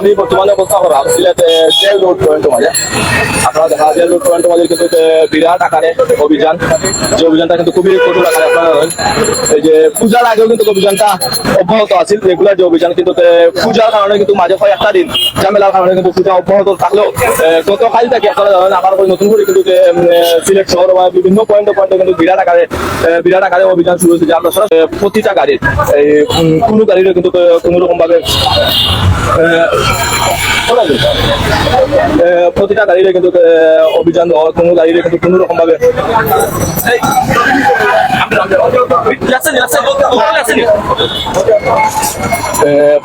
আমি বর্তমানে করা সিলেটে জেল রোড পয়েন্ট মাঝে আপনারা দেখা জেল রোড পয়েন্ট মাঝে কিন্তু বিরাট আকারে অভিযান, যে অভিযানটা কিন্তু খুবই কঠোর আকারে আপনারা এই যে পূজার আগেও কিন্তু অভিযানটা অব্যাহত আছিল রেগুলার যে অভিযান কিন্তু পূজার কারণে কিন্তু মাঝে কয়েকটা দিন ঝামেলার কারণে কিন্তু পূজা অব্যাহত থাকলেও গতকাল থেকে আপনারা জানেন, আবার নতুন করে কিন্তু সিলেট শহর বা বিভিন্ন পয়েন্টে পয়েন্টে কিন্তু বিরাট আকারে বিরাট আকারে অভিযান শুরু হয়েছে যে সরাসরি প্রতিটা গাড়ির, এই কোনো গাড়ির কিন্তু কোনো রকম ভাবে প্রতিটা গাড়িরে কিন্তু অভিযান কোনো গাড়িরে কিন্তু কোনো রকম ভাবে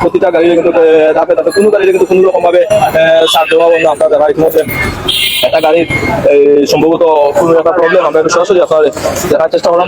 প্রতিটা গাড়িরে কিন্তু ধাপে ধাপে কোনো গাড়িরে কিন্তু কোনো রকম ভাবে সার দেওয়া বন্ধ আপনার দেখা ইতিমধ্যে একটা গাড়ির এই, সম্ভবত কোনো একটা প্রবলেম আমরা একটু সরাসরি আপনার দেখার চেষ্টা করলাম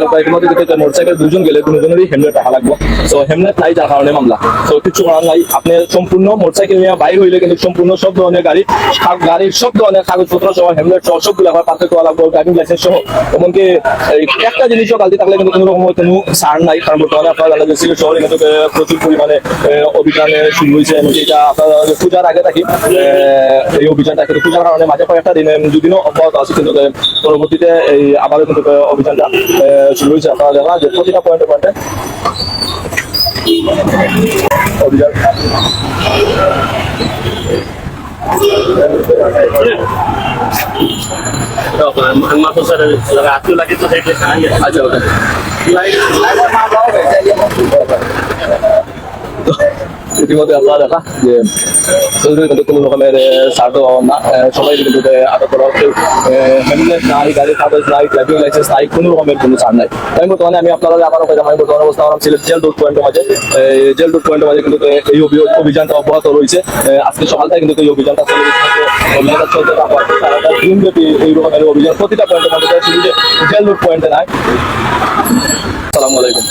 টাকা সম্পূর্ণ সব ধরনের গাড়ি গাড়ির একটা জিনিসও গালতি থাকলে কিন্তু কোনো রকম আগে থাকি এই অভিযানটা কিন্তু পূজার কারণে মাঝে কয়েকটা দিন দুদিনও অব্যাহত আছে, কিন্তু পরবর্তীতে এই আবারও কিন্তু অভিযানটা আহ, শুরু হয়েছে আপনারা দেখা যে প্রতিটা পয়েন্টে পয়েন্টে অভিযান মাথা স্যার রাত্রি লাগে তো দেখলে ইতিমধ্যে আপনারা দেখা যে কিন্তু কোনো রকমের সার দেওয়া না সবাই কিন্তু আটক করা হচ্ছে হেলমেট নাই গাড়ির কাগজ নাই ড্রাইভিং লাইসেন্স নাই, কোনো রকমের কোনো ছাড় নাই। আমি বর্তমানে আমি আপনারা আবারও কইলাম আমি বর্তমানে অবস্থা আমার সিলেট জেল রোড পয়েন্টের মাঝে। জেল রোড পয়েন্টের মাঝে কিন্তু এই অভি- অভিযানটা অব্যাহত রয়েছে। আজকে সকাল কিন্তু এই অভিযানটা চলে অভিযানটা এই রকমের অভিযান। প্রতিটা পয়েন্টের মধ্যে যে জেল রোড পয়েন্টে নাই। আসসালামু আলাইকুম।